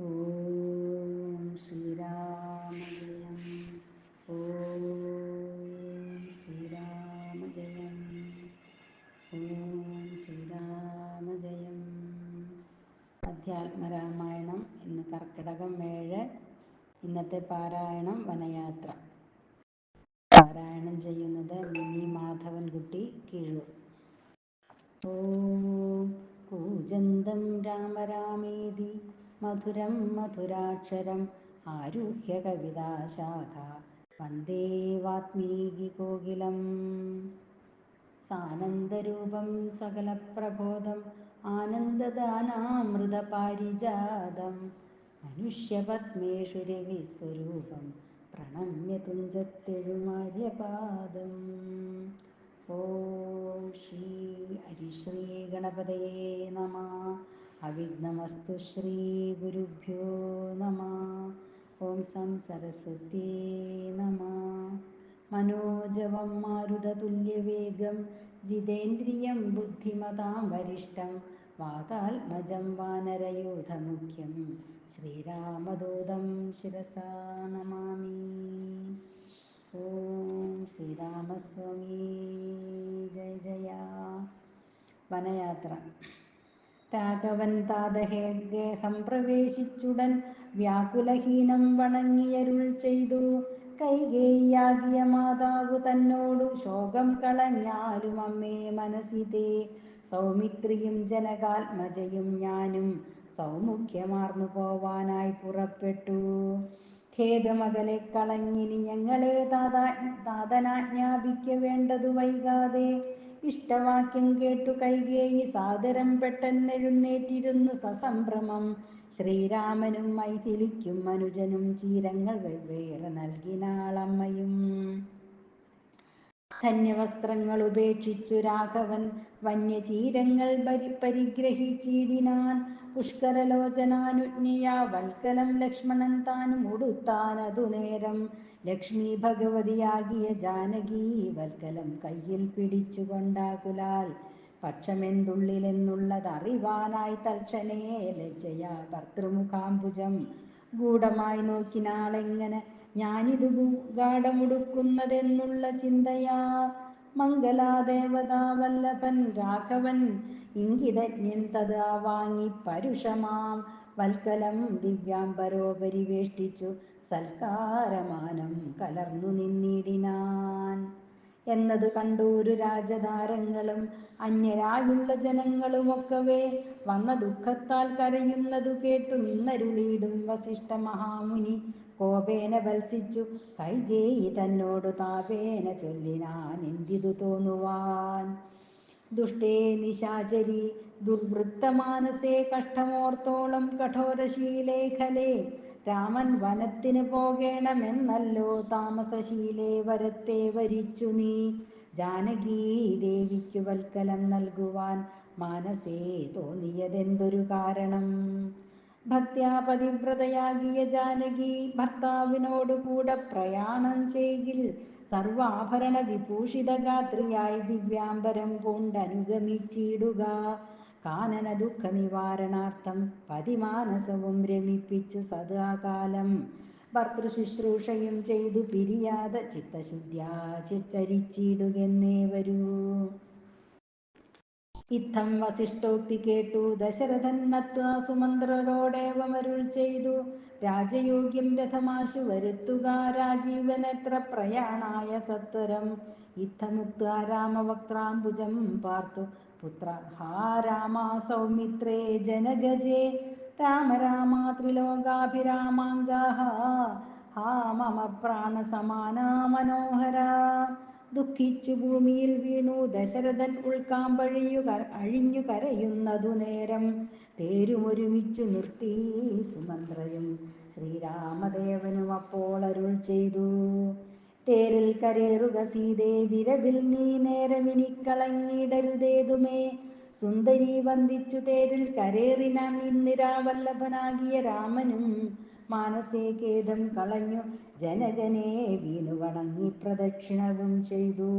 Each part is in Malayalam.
ഓം ശ്രീരാമജയം. ഓം ശ്രീരാമജയം. ഓം ശ്രീരാമജയം. അധ്യാത്മരാമായണം ഇന്ന് കർക്കിടകം ഏഴ്. ഇന്നത്തെ പാരായണം വനയാത്ര മധുരാക്ഷരം ആരുഹ്യ കവിതാശാഖ. വന്ദേ വാത്മീകികോകിലം സാനന്ദരൂപം സകലപ്രബോധം ആനന്ദദാനാമൃതപാരിജാതം മനുഷ്യപത്മേഷു രവിസ്വരൂപം പ്രണമ്യ തുഞ്ചത്തെഴുമാര്യപാദം. ഓം ശ്രീ ഹരിശ്രീ ഗണപതയേ നമ. അവിഘ്നമസ്തു ശ്രീ ഗുരുഭ്യോ നമ. ഓം സം नमः മനോജവം മാരുതതുല്യവേഗം ജിതേന്ദ്രിയം ബുദ്ധിമതാം വരിഷ്ടം വാതാത്മജം വാനരയൂഥമുഖ്യം. ശ്രീരാമദൂതം ശിരസാ നമാമി. ഓം ശ്രീരാമസ്വാമി. ജയ ജയ. വനയാത്ര. രാഘവൻ താതഹേഗേഹം പ്രവേശിച്ചുടൻ വ്യാകുലഹീനം വണങ്ങിയരുൾ ചെയ്തു. കൈകേയാകിയ മാതാവ് തന്നോടു ശോകം കളഞ്ഞാലും അമ്മേ മനസ്സിതേ. സൗമിത്രിയും ജനകാത്മജയും ഞാനും സൗമുഖ്യമാർന്നു പോവാനായി പുറപ്പെട്ടു. ഖേദമകലെ കളഞ്ഞിനി ഞങ്ങളെ താതാ താതനാജ്ഞാപിക്ക വേണ്ടതു വൈകാതെ. ഇഷ്ടവാക്യം കേട്ടു കൈകേയി സാദരം പെട്ടെന്നെഴുന്നേറ്റിരുന്നു സസംഭ്രമം. ശ്രീരാമനും മൈഥിലിക്കും അനുജനും ചീരങ്ങൾ വെവ്വേറെ നൽകിനാളമ്മയും. ധന്യവസ്ത്രങ്ങൾ ഉപേക്ഷിച്ചു രാഘവൻ. വന്യചീരങ്ങൾ പരി പരിഗ്രഹിച്ചിടിനാൻ. പുഷ്കരലോചനാനുജ്ഞയാ വൽക്കലം ലക്ഷ്മണൻ താനും ഉടുത്താനതു നേരം ലക്ഷ്മി ഭഗവതിയാകിയ ജാനകി വൽക്കലം കയ്യിൽ പിടിച്ചുകൊണ്ടാകുലാൽ പക്ഷമെന്തുള്ളിലെന്നുള്ളതറിവാനായി തൽക്ഷണേ ലജ്ജയാ ഭർത്തൃമുഖാംബുജം ഗൂഢമായി നോക്കിനാളെങ്ങനെ ഞാനിത് ഗാഠമുടുക്കുന്നതെന്നുള്ള ചിന്തയാ. മംഗലാദേവതാവല്ലഭൻ രാഘവൻ ഇംഗിതജ്ഞൻ തത് വാങ്ങി പരുഷമാം. വൽക്കലം ദിവ്യാംബരോപരി വേഷ്ടിച്ചു. സൽക്കാരമാനം കലർന്നു നിന്നിടിനാൻ. എന്നതു കണ്ടൂരു രാജതാരങ്ങളും അന്യരായുള്ള ജനങ്ങളുമൊക്കവേ വന്ന ദുഃഖത്താൽ കരയുന്നതു കേട്ടു നിന്നരുളീടും വസിഷ്ഠ മഹാമുനി. കോപേന വത്സിച്ചു കൈകേയി തന്നോടു താപേന ചൊല്ലിനാൻ എന്തിതു തോന്നുവാൻ. ദുഷ്ടേ നിശാചരി ദുർവൃത്തമാനസേ കഷ്ടമോർത്തോളം കഠോരശീലേ ഖലേ രാമൻ വനത്തിന് പോകേണമെന്നല്ലോ താമസശീലേ വരത്തെ വരിച്ചു നീ. ജാനകീ ദേവിക്കു വൽക്കലം നൽകുവാൻ മാനസേ തോന്നിയതെന്തൊരു കാരണം? ഭക്ത്യാ പതിവ്രതയാകിയ ജാനകി ഭർത്താവിനോടു കൂടെ പ്രയാണം ചെയ്യിൽ സർവാഭരണ വിഭൂഷിത ഗാത്രിയായി ദിവ്യാംബരം കൊണ്ടനുഗമിച്ചിടുക കാനന ദുഃഖ നിവാരണാർത്ഥം പതിമാനസവും രമിപ്പിച്ചു സദാകാലം. ഭർത്തൃശുശ്രൂഷയും ചെയ്തു പിരിയാതെ ചിത്തശുദ്ധ്യാചിച്ചരിച്ചിടുകെന്നേവരൂ വരൂ ഇത്തം വസിഷ്ഠോക്തി കേട്ടു. ദശരഥൻ നത്വാ ചെയ്തു. രാജയോഗ്യം രഥമാശു വരുത്തുക. രാജീവനെത്ര പ്രയാണായ സത്വരം. ഇത്തമുക്ത രാമവക്രാംബുജം പാർത്തു. പുത്ര ഹാ രാമ സൗമിത്രേ ജനഗജേ രാമ രാമ ത്രിലോകാഭിരാമാങ്കാഹ ഹാ മമ പ്രാണസമാനാ മനോഹര. ദുഃഖിച്ചു ഭൂമിയിൽ വീണു ദശരഥൻ ഉൾക്കാമ്പഴിയു അഴിഞ്ഞു കരയുന്നതു നേരം. തേരുമൊരുമിച്ചു നിർത്തി സുമന്ത്രയും ശ്രീരാമദേവനും അപ്പോൾ അരുൾ ചെയ്തു. തേരിൽ കരേറുക സീതേ വിരവിൽ നീ നേരമിനി കളഞ്ഞിടരുതേതുമേ. സുന്ദരി വന്ദിച്ചു തേരിൽ കരേറിനാൻ ഇന്ദിരാവല്ലഭനാകിയ രാമനും മാനസേ ഖേദം കളഞ്ഞു. ജനകനെ വീണു വണങ്ങി പ്രദക്ഷിണവും ചെയ്തു.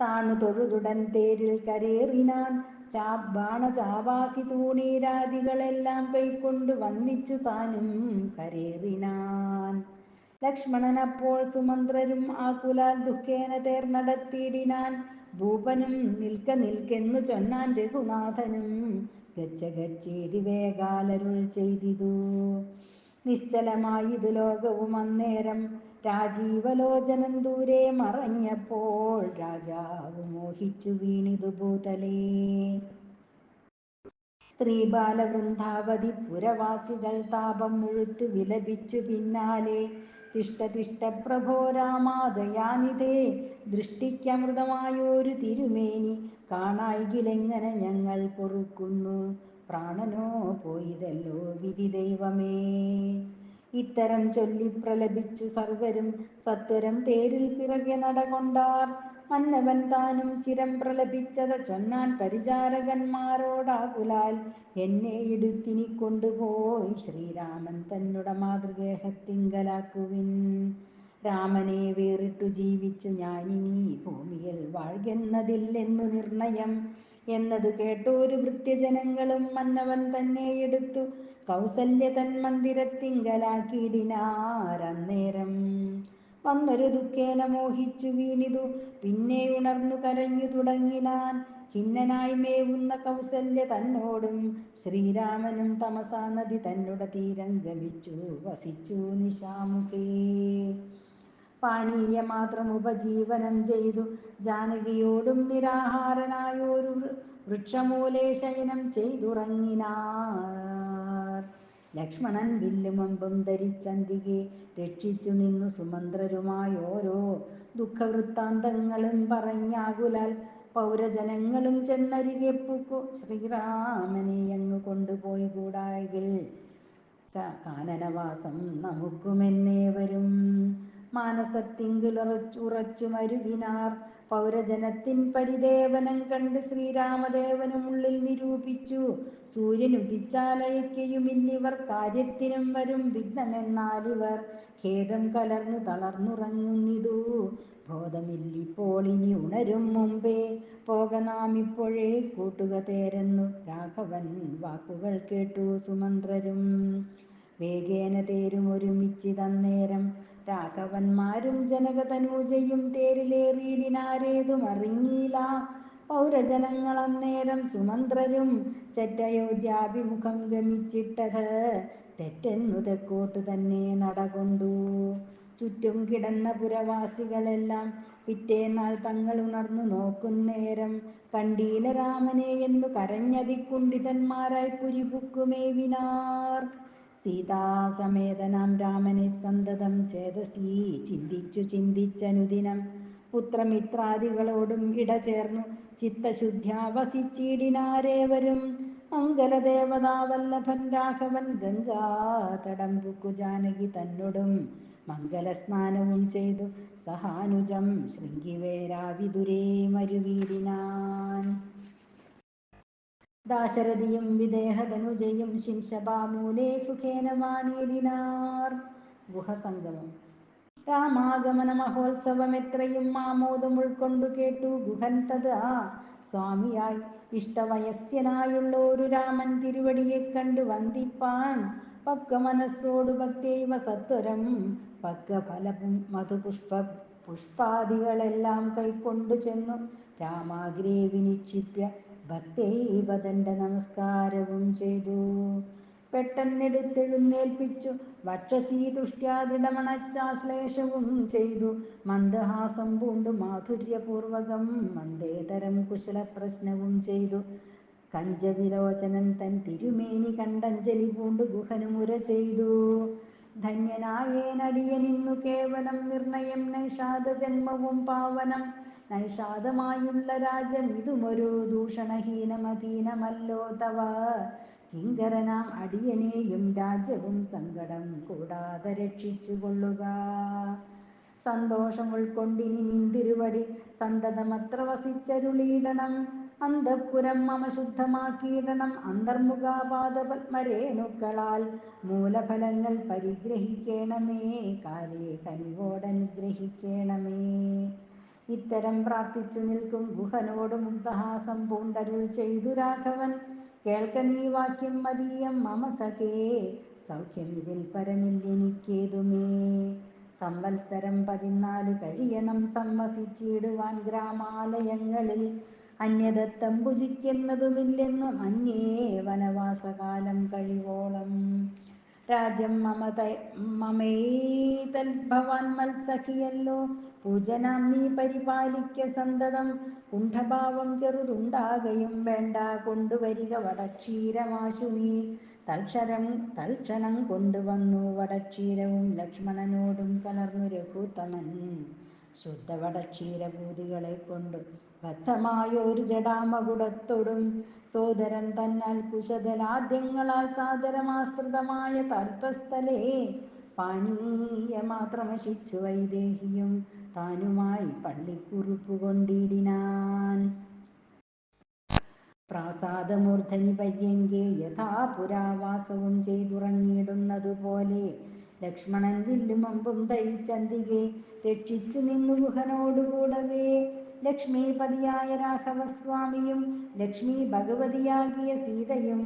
താണു തൊഴുതുടൻ തേരിൽ കരേറിനാൻ ചാബാണ ചാവാസി തൂണീരാദികളെല്ലാം കൈക്കൊണ്ടു വന്നിച്ചു താനും കരേറിനാൻ. ലക്ഷ്മണൻ അപ്പോൾ സുമന്ത്രരും ആകുലാൽ ദുഃഖേന തേർ നടത്തിയിടിനാൻ. ഭൂപനും നിൽക്ക നിൽക്കെന്നു ചൊന്നാൻ രഘുനാഥനും ഗച്ച ഗച്ചേരി വേഗാലരുൾ ചെയ്തിതു. നിശ്ചലമായിതു ലോകവും അന്നേരം രാജീവലോചനം ദൂരെ മറഞ്ഞപ്പോൾ രാജാവ് മോഹിച്ചു വീണിതു ഭൂതലേ. സ്ത്രീബാലവൃന്ദാവതി പുരവാസികൾ താപം മുഴുത്തു വിലപിച്ചു പിന്നാലെ തിഷ്ട തിഷ്ട പ്രഭോ രാമാദയാനിധേ ദൃഷ്ടിക്കമൃതമായൊരു തിരുമേനി കാണായികിലെങ്ങനെ ഞങ്ങൾ പൊറുക്കുന്നു? പ്രാണനോ പോയിതല്ലോ വിധി ദൈവമേ. ഇത്തരം ചൊല്ലി പ്രലപിച്ചു സർവരും സത്വരം തേരിൽ പിറകെ നടകൊണ്ടാർ. മന്നവൻ താനും ചിരം പ്രലപിച്ചത് ചൊന്നാൻ പരിചാരകന്മാരോടാകുലാൽ എന്നെ ഇടുത്തിനി കൊണ്ടുപോയി ശ്രീരാമൻ തന്നുട മാതൃഗേഹത്തിങ്കലാക്കുവിൻ. രാമനെ വേറിട്ടു ജീവിച്ചു ഞാനിനി ഭൂമിയിൽ വാഴ്കെന്നതില്ലെന്നു നിർണയം എന്നതു കേട്ടോരു വൃത്യജനങ്ങളും മന്നവൻ തന്നെ എടുത്തു കൗസല്യ തൻ മന്ദിരത്തിങ്കലാക്കിയിടിനാരന്നേരം വന്നൊരു ദുഃഖേന മോഹിച്ചു വീണിതു. പിന്നെ ഉണർന്നു കരഞ്ഞു തുടങ്ങിനാൻ ഖിന്നനായി മേവുന്ന കൗസല്യ തന്നോടും ശ്രീരാമനും തമസാ നദി തന്നുട തീരം ഗമിച്ചു വസിച്ചു നിശാമുഖേ. പാനീയ മാത്രം ഉപജീവനം ചെയ്തു. ജാനകിയോടും നിരാഹാരനായൊരു വൃക്ഷമൂലേ ശയനം ചെയ്തുറങ്ങിനാർ ലക്ഷ്മണൻ വില്ലുമമ്പും ധരിച്ചന്തികെ രക്ഷിച്ചു നിന്നു സുമന്ത്രരുമായോരോ ദുഃഖവൃത്താന്തങ്ങളും പറഞ്ഞാകുലാൽ പൗരജനങ്ങളും ചെന്നരികെ പൂക്കു ശ്രീരാമനെ അങ്ങ് കൊണ്ടുപോയി കൂടായെങ്കിൽ കാനനവാസം നമുക്കുമെന്നേവരും. മാനസത്തിങ്കിലുറച്ചുറച്ചു മരുവിനാർ പൗരജനത്തിൻ പരിദേവനം കണ്ട് ശ്രീരാമദേവനും ഉള്ളിൽ നിരൂപിച്ചു. സൂര്യനുദിച്ചാലയക്കയുമില്ലിവർ കാര്യത്തിനും വരും വിഘ്നമെന്നാലിവർ. ഖേദം കലർന്നു തളർന്നുറങ്ങുന്നിതു. ബോധമില്ലിപ്പോൾ ഇനി ഉണരും മുമ്പേ. പോക നാം ഇപ്പോഴേ കൂട്ടുക തേരെന്നു രാഘവൻ വാക്കുകൾ കേട്ടു സുമന്ത്രരും. വേഗേന തേരും ഒരുമിച്ചിതന്നേരം രാഘവന്മാരും ജനകതനൂജയും തേരിലേറിയിടിനാരേതും അറിഞ്ഞില്ല. പൗരജനങ്ങൾ അന്നേരം സുമന്ത്രരും ചെറ്റയോധ്യാഭിമുഖം ഗമിച്ചിട്ടത് തെറ്റെന്നു തെക്കോട്ടു തന്നെ നടകൊണ്ടു. ചുറ്റും കിടന്ന പുരവാസികളെല്ലാം പിറ്റേന്നാൾ തങ്ങൾ ഉണർന്നു നോക്കുന്നേരം കണ്ടീല രാമനെ എന്നു കരഞ്ഞതിക്കുണ്ഠിതന്മാരായി പുരിപുക്കുമേവിനാർ. സീതാസമേതനാം രാമനെ സന്തതം ചേതസി. ചിന്തിച്ചു ചിന്തിച്ചനുദിനം പുത്രമിത്രാദികളോടും ഇടചേർന്നു. ചേർന്നു വസിച്ചിടിനാരേവരും മംഗലദേവതാവല്ലഭൻ രാഘവൻ ഗംഗാതടം പുക്കുജാനകി തന്നോടും മംഗലസ്നാനവും ചെയ്തു. സഹാനുജം ശൃംഗിവേരാവിദുരേ മരുവീടിനാൻ ദാശരഥിയും വിദേഹതനുജയും ശിംശപാമൂലേ സുഖേന വാണീലിനാർ. ഗുഹസംഗമം. രാമാഗമന മഹോത്സവം എത്രയും ആമോദം ഉൾക്കൊണ്ടു കേട്ടു ഗുഹൻ തത് ആ സ്വാമിയായി. ഇഷ്ടവയസ്യനായുള്ളൊരു രാമൻ തിരുവടിയെ കണ്ടു വന്ദിപ്പാൻ. പക്ക മനസ്സോടു ഭക്തൈവ സത്വരം. പക്ക ഫലവും മധുപുഷ്പ പുഷ്പാദികളെല്ലാം കൈക്കൊണ്ടു ചെന്നു. രാമാഗ്രേ വിനിക്ഷിപ്യ ഭക്തൈവ ദണ്ഡ നമസ്കാരവും ചെയ്തു. പെട്ടെന്നെടുത്തെഴുന്നേൽപ്പിച്ചു. വക്ഷസീ ചെയ്തു. മന്ദഹാസം പൂണ്ടു മാധുര്യപൂർവകം മന്ദേതരം കുശല പ്രശ്നവും ചെയ്തു. കഞ്ചവിലോചനൻ തൻ തിരുമേനി കണ്ടഞ്ജലി പൂണ്ടു ഗുഹനുമുര ചെയ്തു. ധന്യനായേനടിയനിന്നു കേവലം നിർണയം നൈഷാദ ജന്മവും പാവനം. നൈഷാദമായുള്ള രാജ്യം ഇതുമൊരു ദൂഷണഹീനമധീനമല്ലോ തവ. കിങ്കരനാം അടിയനെയും രാജ്യവും സങ്കടം കൂടാതെ രക്ഷിച്ചു കൊള്ളുക സന്തോഷം ഉൾക്കൊണ്ടിനി നിന്തിരുവടി സന്തതമത്ര വസിച്ചരുളീടണം. അന്തഃപുരം മമ ശുദ്ധമാക്കിയിടണം. അന്തർമുഖാപാദപത്മരേണുക്കളാൽ മൂലഫലങ്ങൾ പരിഗ്രഹിക്കേണമേ. കാലേ കനിവോടനുഗ്രഹിക്കേണമേ ഇത്തരം പ്രാർത്ഥിച്ചു നിൽക്കും ഗുഹനോട് മുഗ്ധഹാസം പൂണ്ടരുൾ ചെയ്തു രാഘവൻ. കേൾക്ക നീ വാക്യം മതീയം മമ സഖേ സൗഖ്യം ഇതിൽ പരമില്ലെനിക്കേതുമേ സംവത്സരം പതിനാല് കഴിയണം സമ്മസിച്ചിടുവാൻ ഗ്രാമാലയങ്ങളിൽ. അന്യദത്തം ഭുജിക്കുന്നതുമില്ലെന്നും അന്യേ വനവാസകാലം കഴിവോളം. രാജ്യം മമത മമേതൽ ഭവാൻ മത്സഖിയല്ലോ. പൂജനാം നീ പരിപാലിക്ക സന്തതം. കുണ്ഠഭാവം ചെറുതുണ്ടാകയും വേണ്ട. കൊണ്ടുവരിക വടക്ഷീരമാശു നീ. തൽക്ഷരം തൽക്ഷണം കൊണ്ടുവന്നു വടക്ഷീരവും ലക്ഷ്മണനോടും കലർന്നു രഘുത്തമൻ. ശുദ്ധ വടക്ഷീരഭൂതികളെ കൊണ്ടു ബദ്ധമായൊരു ജടാമകുടത്തൊടും. സോദരൻ തന്നാൽ കുശതലാദ്യങ്ങളാൽ സാദരമാസ്തൃതമായ പാനീയ മാത്രമശിച്ചു വൈദേഹിയും താനുമായി പള്ളിക്കുറിപ്പ് കൊണ്ടിടിനാൻ. പ്രാസാദമൂർധനി പര്യങ്കെ യഥാ പുരാവാസവും ചെയ്തുറങ്ങിയിടുന്നതുപോലെ ലക്ഷ്മണൻ വില്ലുമമ്പും തയ്ച്ചന്തികെ രക്ഷിച്ചു നിന്നു ഗുഹനോടുകൂടവേ. ലക്ഷ്മീപതിയായ രാഘവസ്വാമിയും ലക്ഷ്മി ഭഗവതിയാകിയ സീതയും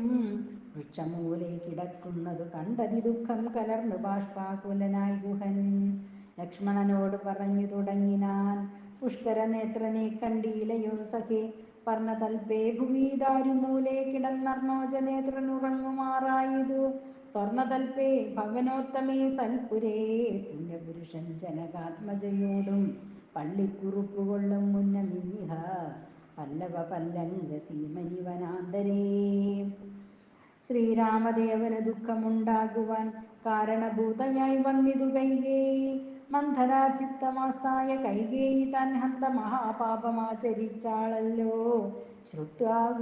വൃക്ഷമൂലെ കിടക്കുന്നതു കണ്ടതി ദുഃഖം കലർന്നു ബാഷ്പാകുലനായി ഗുഹൻ. ലക്ഷ്മണനോട് പറഞ്ഞു തുടങ്ങിനാൻ പുഷ്കരനേത്രനെ കണ്ടീലയോ സഖേ? പർണതൽപേ ഭുവി ഉറങ്ങുമാറായതു കിടന്നർണോജനേത്രനുറങ്ങുമാറായതു. സ്വർണതൽപേ ഭവനോത്തമേ സൽപുരേ പുണ്യപുരുഷൻ ജനകാത്മജയോടും പള്ളിക്കുറുപ്പു കൊള്ളും മുന്നമിന്നിഹ. പല്ലവ പല്ലങ്ക സീമനി വനാന്തരേ ശ്രീരാമദേവന് ദുഃഖമുണ്ടാകുവാൻ കാരണഭൂതയായി വന്നിതു കൈകേയി മന്ധരാചിത്തമാസ്തായ കൈകേയി താൻ ഹന്ത മഹാപാപമാചരിച്ചാളല്ലോ ശ്രുത്വാ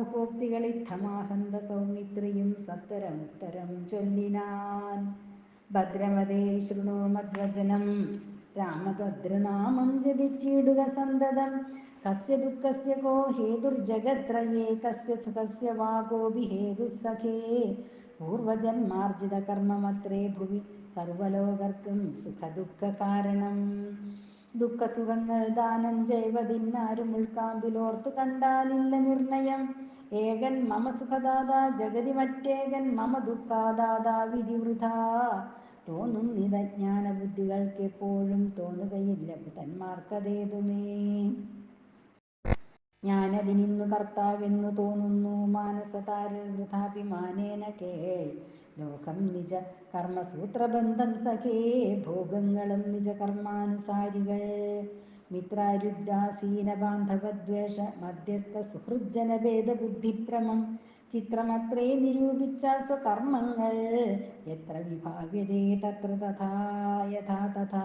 ഇത്തമാഹന്ത സൗമിത്രിയും സത്തരമുത്തരം ചൊല്ലിനാൻ. ഭദ്രമതേ ശൃണോ മദ്വചനം. രാമഭദ്രനാമം ജപിച്ചിടുക സന്തതം. കസ്യ ദുഃഖസ്യ കോ ഹേതുർജഗത്രയേ കസ്യ സുഖസ്യ വാ കോപി ഹേതുസഖേ പൂർവജന്മാർജിത കർമ്മമത്രേ ഭുവി സർവലോകർക്കും സുഖദുഃഖ കാരണം ദുഃഖസുഖങ്ങൾ ദാനം ചെയ്വതിന്നാരും ഉൾക്കാമ്പിലോർത്തു കണ്ടാലില്ല നിർണയം. ഏകൻ മമ സുഖദാതാ ജഗതി മറ്റേകൻ മമ ദുഃഖാദാതാ വിധിവൃഥാ. തോന്നുന്നിതജ്ഞാന ബുദ്ധികൾക്കെപ്പോഴും തോന്നുകയില്ല. ബുധന്മാർക്കതേതുമേ ഞാനതിനിന്നു കർത്താവെന്നു തോന്നുന്നു. മാനസതാരിൽ വൃഥാഭിമാനേന കേൾ. ലോകം നിജ കർമ്മസൂത്രബന്ധം സഖേ. ഭോഗങ്ങളും നിജ കർമാനുസാരികൾ മിത്രാരുദ്ദാസീന ബാന്ധവദ്വേഷ മധ്യസ്ഥ സുഹൃജ്ജനഭേദ ബുദ്ധിഭ്രമം ചിത്രമത്രേ നിരൂപിച്ച സ്വകർമ്മങ്ങൾ. എത്ര വിഭാവ്യതേ തത്ര തഥാ യഥാ തഥാ.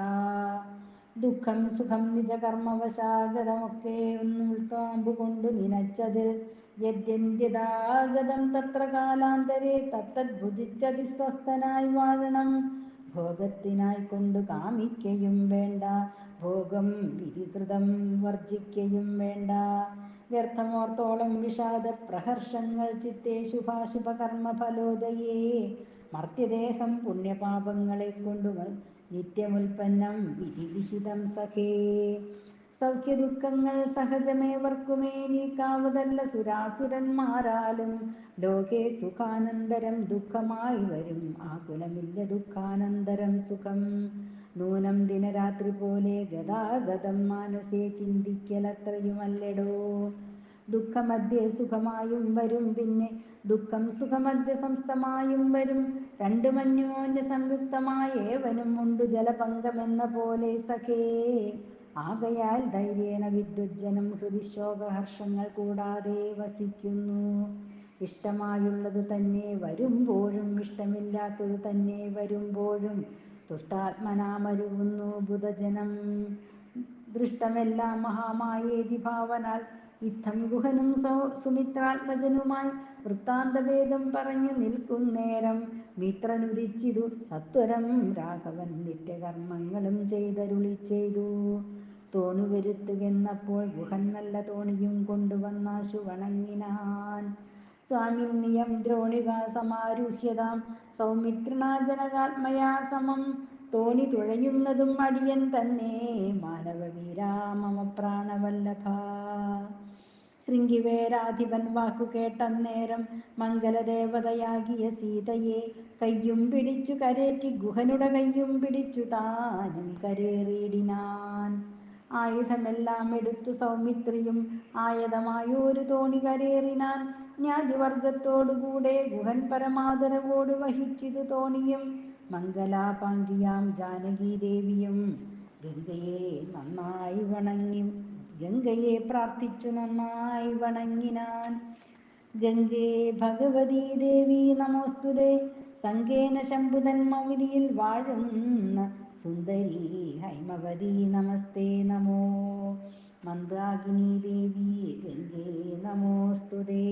ദുഃഖം സുഖം നിജകർമ്മവശാഗതമൊക്കെ ഒന്നുൾക്കാമ്പുകൊണ്ടു നിനച്ചതിൽ യദ്യന്ത്യതാഗതം തത്ര കാലാന്തരെ തത്തത് ഭുജിച്ചതിസ്വസ്ഥനായി വാഴണം. ഭോഗത്തിനായി കൊണ്ട് കാമിക്കയും വേണ്ട ഭോഗം വിധികൃതം വർജിക്കയും വേണ്ട. വ്യർത്ഥമോർത്തോളം വിഷാദ പ്രഹർഷങ്ങൾ ചിത്തേ ശുഭാശുഭകർമ്മ ഫലോദയേ മർത്യദേഹം പുണ്യപാപങ്ങളെ കൊണ്ടു നിത്യമുൽപ്പന്നം വിധിവിഹിതം സഖേ. സൗഖ്യദുഃഖങ്ങൾ സഹജമേവർക്കുമേ നീക്കാവതല്ല സുരാസുരന്മാരാലും. ലോകേ സുഖാനന്തരം ദുഃഖമായി വരും. ആകുലമില്ല ദുഃഖാനന്തരം സുഖം. നൂനം ദിനരാത്രി പോലെ ഗതാഗതം മാനസേ ചിന്തിക്കലത്രയുമല്ലടോ? ദുഃഖമധ്യേ സുഖമായും വരും പിന്നെ ദുഃഖം സുഖമധ്യ സംസ്ഥമായും വരും. രണ്ടു അന്യോന്യ സംയുക്തമായ ഏവനും ഉണ്ട് ജലപങ്കമെന്ന പോലെ സഖേ. ആകയാൽ ധൈര്യേണ വിദ്വജ്ജനം ഹൃദിശോകഹർഷങ്ങൾ കൂടാതെ വസിക്കുന്നു. ഇഷ്ടമായുള്ളത് തന്നെ വരുമ്പോഴും ഇഷ്ടമില്ലാത്തത് തന്നെ വരുമ്പോഴും തുഷ്ടാത്മനാമരുവുന്നു ബുധജനം. ദൃഷ്ടമെല്ലാം മഹാമായേതി ഭാവനാൽ ഇത്തം ഗുഹനും സുമിത്രാത്മജനുമായി വൃത്താന്തഭേദം പറഞ്ഞു നിൽക്കുന്നേരം മിത്രനുദിച്ചിതു സത്വരം രാഘവൻ നിത്യകർമ്മങ്ങളും ചെയ്തരുളി ചെയ്തു. തോണി വരുത്തുകെന്നപ്പോൾ ഗുഹൻ നല്ല തോണിയും കൊണ്ടുവന്നാശു വണങ്ങിനാൻ സ്വാമിന്നിയം ദ്രോണിക സമാരുഹ്യതാം സൗമിത്രിണാജനകാത്മയാ സമം. തോണി തുഴയുന്നതും അടിയൻ തന്നെ. മാനവവീരാ മമ പ്രാണവല്ലഭ ശൃംഗിവേരാധിപൻ വാക്കു കേട്ടന്നേരം മംഗലദേവതയാകിയ സീതയെ കയ്യും പിടിച്ചു കരേറ്റി ഗുഹനുടെ കയ്യും പിടിച്ചു താനും കരേറിയിടിനാൻ. ആയുധമെല്ലാം എടുത്തു സൗമിത്രിയും ആയതമായൊരു തോണി കരേറിനാൻ ജ്ഞാതിവർഗത്തോടുകൂടെ ഗുഹൻ പരമാദരവോട് വഹിച്ചിതു തോണിയും മംഗലാപാങ്കിയാം ജാനകീദേവിയും. ഗംഗയെ നന്നായി വണങ്ങി ഗംഗയെ പ്രാർത്ഥിച്ചു നന്നായി വണങ്ങിനാൻ. ഗംഗേ ഭഗവതീ ദേവി നമോസ്തുതേ സങ്കേന ശംഭുതൻ മൗലിയിൽ വാഴുന്ന സുന്ദരി ഹൈമവതി നമസ്തേ നമോ. മന്ദാകിനി ദേവി ഗംഗേ നമോസ്തുതേ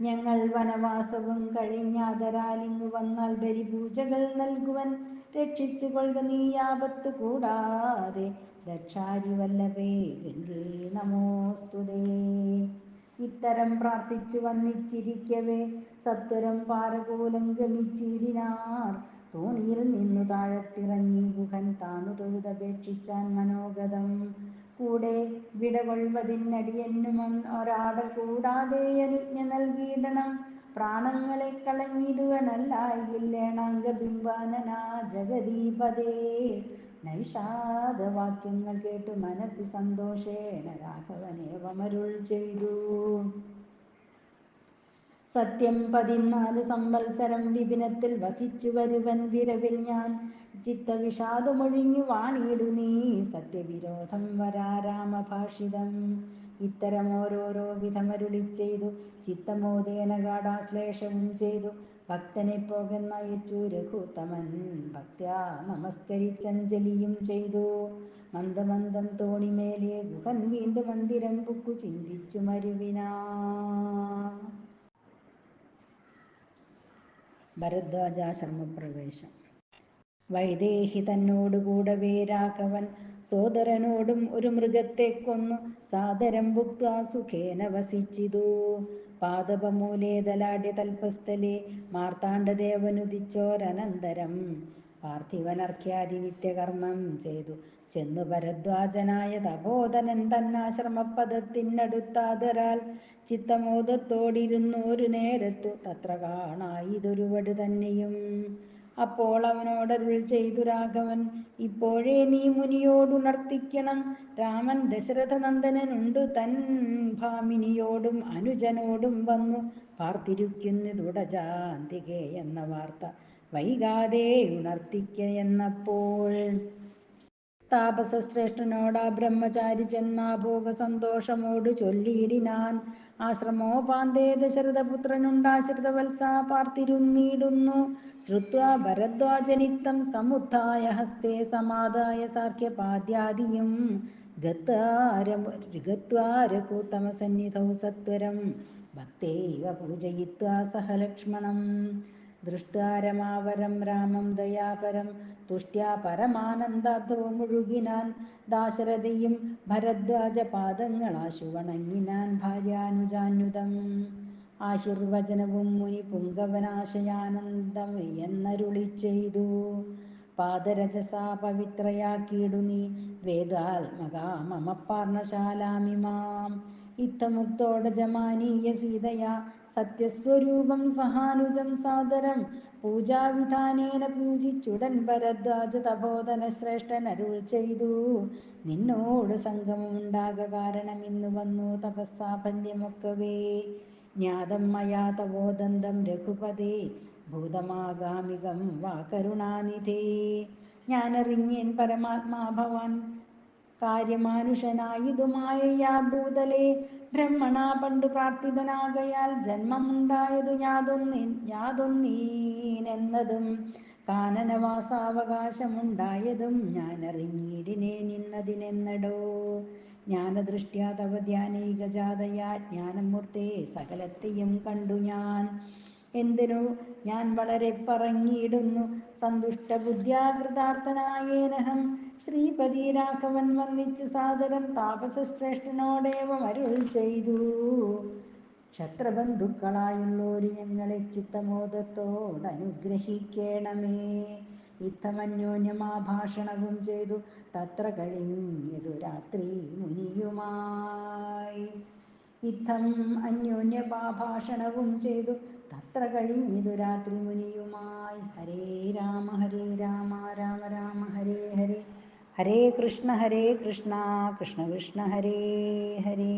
ഞങ്ങൾ വനവാസവും കഴിഞ്ഞാതരാലിങ് വന്നാൽ ബലിപൂജകൾ നൽകുവൻ രക്ഷിച്ചു കൊള്ളുക നീ ആപത്ത് കൂടാതെ. ദക്ഷാരി വല്ലവേ ഗംഗേ നമോസ്തുതേ ഇത്തരം പ്രാർത്ഥിച്ചു വന്നിച്ചിരിക്കവേ സത്വരം പാരകൂലം ഗമിച്ചിടിനാർ. തോണിയിൽ നിന്നു താഴത്തിറങ്ങി ഗുഹൻ താണു തൊഴുതപേക്ഷിച്ചാൻ മനോഗതം. കൂടെ വിടകൊള്ളുവതിനടിയെന്നും ഒരാടൽ കൂടാതെ അനുജ്ഞ നൽകിയിടണം. പ്രാണങ്ങളെ കളഞ്ഞിടുവനല്ലായില്ലേണാംഗബിംബാനനാ ജഗദീപതേ. നൈഷാദവാക്യങ്ങൾ കേട്ടു മനസ്സി സന്തോഷേണ രാഘവനേവമരുൾ ചെയ്തു. സത്യം പതിനാല് സംവത്സരം വിപിനത്തിൽ വസിച്ചു വരുവൻ വിരവിൽ ഞാൻ. ചിത്തവിഷാദമൊഴിഞ്ഞു വാണിയിടു നീ സത്യവിരോധം വരാരാമഭാഷിതം ഇത്തരം ഓരോരോ വിധമരുളി ചെയ്തു ചിത്തമോദേന ഗാഠാശ്ലേഷവും ചെയ്തു. ഭക്തനെ പോകെന്നയച്ചു രഘുത്തമൻ ഭക്ത്യാ നമസ്കരിച്ചഞ്ജലിയും ചെയ്തു. മന്ദമന്ദം തോണിമേലെ ഗുഹൻ വീണ്ടും മന്ദിരം പുക്കു ചിന്തിച്ചു മരുവിനാ. ഭരദ്വാജാശ്രമപ്രവേശം. വൈദേഹി തന്നോടുകൂടവേ രാഘവൻ സോദരനോടും ഒരു മൃഗത്തെ കൊന്നു സാദരം ഭുക്വാ സുഖേന വസിച്ചിതു. പാദപമൂലേതലാഢ്യ തൽപസ്ഥലെ മാർത്താണ്ഡദേവനുദിച്ചോരനന്തരം. പാർത്ഥിവനർഖ്യാതി നിത്യകർമ്മം ചെയ്തു. ചെന്നു ഭരദ്വാജനായ തപോധനൻ തന്നാശ്രമപദത്തിനടുത്താദരാൽ ചിത്തമോദത്തോടിരുന്നു ഒരു നേരത്തു. തത്ര കാണായിതൊരുവട് തന്നെയും. അപ്പോൾ അവനോടരുൾ ചെയ്തു രാഘവൻ ഇപ്പോഴേ നീ മുനിയോടുണർത്തിക്കണം. രാമൻ ദശരഥനന്ദനുണ്ട് തൻ ഭാമിനിയോടും അനുജനോടും വന്നു. പാർത്തിരിക്കുന്നതുടജാന്തികെ എന്ന വാർത്ത വൈകാതെ ഉണർത്തിക്ക എന്നപ്പോൾ താപസശ്രേഷ്ഠനോടാ ബ്രഹ്മചാരി ചെന്നാഭോഗ സന്തോഷമോട് ചൊല്ലിയിടിനാൻ. ആശ്രമോപാന്തേ ദശരഥപുത്രനുണ്ടാശ്രിതവത്സ പാർത്തിരുന്നിടുന്നു. ശ്രുത്വ ഭരദ്വാജനിത്തം സമുത്ഥായ ഹസ്തേ സമാദായ സാർഖ്യപാദ്യാദിയും ഗത്വാരകൂത്തമസന്നിധൗ സത്വരം. ഭക്തൈവ പൂജയിത്വാ സഹ ലക്ഷ്മണം ദൃഷ്ട്വാ രമാവരം രാമം ദയാപരം. തുഷ്ട്യാ പരമാനന്ദാബ്ധോ മുഴുകിനാൻ. ദാശരഥയും ഭരദ്വാജ പാദങ്ങളാശു വണങ്ങിനാൻ ഭാര്യാനുജാന്യുതം ആശീർവചനവും മുനി പുങ്കവനാശയാനന്ദം എന്നരുളി ചെയ്തു പാദരജസാ പവിത്രയാക്കിയിടു നീ വേദാത്മകാ മമ പാർണശാലാമിമാം ഇത്തമുക്തോടജമാനീയ സീതയാ സത്യസ്വരൂപം സഹാനുജം സാദരം. പൂജാവിധാനേന പൂജിച്ചുടൻ ഭരദ്വാജ തപോധന ശ്രേഷ്ഠനരുൾ ചെയ്തു. നിന്നോട് സംഗമമുണ്ടാക കാരണം ഇന്ന് വന്നു തപസ്സാഫല്യമൊക്കവേ. ജ്ഞാതം മയാ തവോദന്തം രഘുപതേ. ഭൂതമാഗാമികം വാ കരുണാനിധേ. ഞാനറിഞ്ഞേൻ പരമാത്മാ ഭവാൻ. കാര്യമാനുഷനായിതുമായയാ ഭൂതലേ. ബ്രഹ്മണ പണ്ടു പ്രാർത്ഥിതനാകയാൽ ജന്മമുണ്ടായതു യാതൊന്നി യാതൊന്നീനെന്നതും കാനനവാസാവകാശമുണ്ടായതും ഞാനറിഞ്ഞിടിനെ നിന്നതിനെന്നടോ. ജ്ഞാനദൃഷ്ട്യാ തവ ധ്യാനൈകജാതയാ ജ്ഞാനമൂർത്തേ സകലത്തെയും കണ്ടു ഞാൻ. എന്തിനു? ഞാൻ വളരെ പറഞ്ഞിടുന്നു സന്തുഷ്ടബുദ്ധ്യാകൃതാർത്ഥനായേനഹം ശ്രീപതി രാഘവൻ വന്നിച്ചു സാദരം താപസശ്രേഷ്ഠനോടേവം അരുൾ ചെയ്തു. ക്ഷത്രബന്ധുക്കളായുള്ളോരു ഞങ്ങളെ ചിത്തമോദത്തോടനുഗ്രഹിക്കേണമേ ഇത്തമന്യോന്യമാഭാഷണവും ചെയ്തു. തത്ര കഴിഞ്ഞതു രാത്രി മുനിയുമായി. യുദ്ധം അന്യോന്യഭാഷണവും ചെയ്തു. തത്ര കഴിഞ്ഞിതു രാത്രി മുനിയുമായി. ഹരേ രാമ ഹരേ രാമ രാമ രാമ ഹരേ ഹരേ. ഹരേ കൃഷ്ണ ഹരേ കൃഷ്ണ കൃഷ്ണ കൃഷ്ണ ഹരേ ഹരേ.